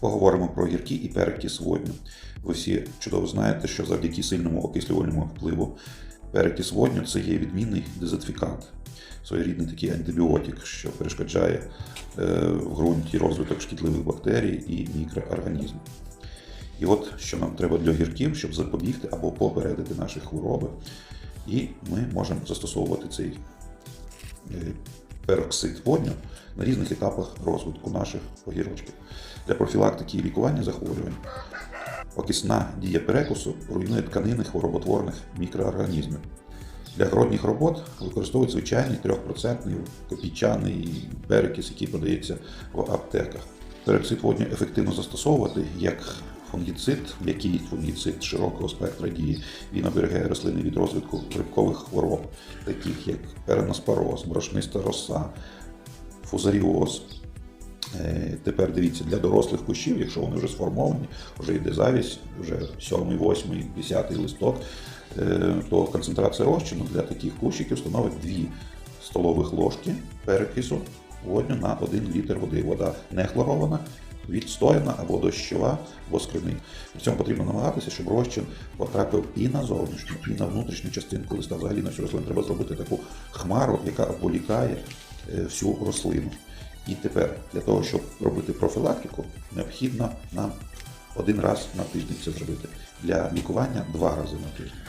Поговоримо про гіркі і перекіс водню. Ви всі чудово знаєте, що завдяки сильному окислювальному впливу перекіс водню це є відмінний дезинфікант, своєрідний такий антибіотик, що перешкоджає е, в ґрунті розвиток шкідливих бактерій і мікроорганізмів. І от що нам треба для гірків, щоб запобігти або попередити наші хвороби. І ми можемо застосовувати цей е, пероксид водню на різних етапах розвитку наших огірочків. Для профілактики і лікування захворювань окисна дія перекусу руйнує тканини хвороботворних мікроорганізмів. Для городніх робот використовують звичайний 3% копійчаний перекис, який подається в аптеках. Пероксид водню ефективно застосовувати як фунгіцид, який фунгіцид широкого спектра дії. Він оберігає рослини від розвитку грибкових хвороб, таких як переноспороз, брошниста роса, фузаріоз. Е, Тепер дивіться, для дорослих кущів, якщо вони вже сформовані, вже йде завість, вже 7, 8, 10 листок, е, то концентрація розчину для таких кущиків становить 2 столових ложки перекису водню на 1 літр води. Вода не хлорована, відстояна або дощова, або скляний. При цьому потрібно намагатися, щоб розчин потрапив і на зовнішню, і на внутрішню частинку листа. Взагалі на всю рослину треба зробити таку хмару, яка обволікає е, всю рослину. І тепер для того, щоб робити профілактику, необхідно нам один раз на тиждень це зробити. Для лікування два рази на тиждень.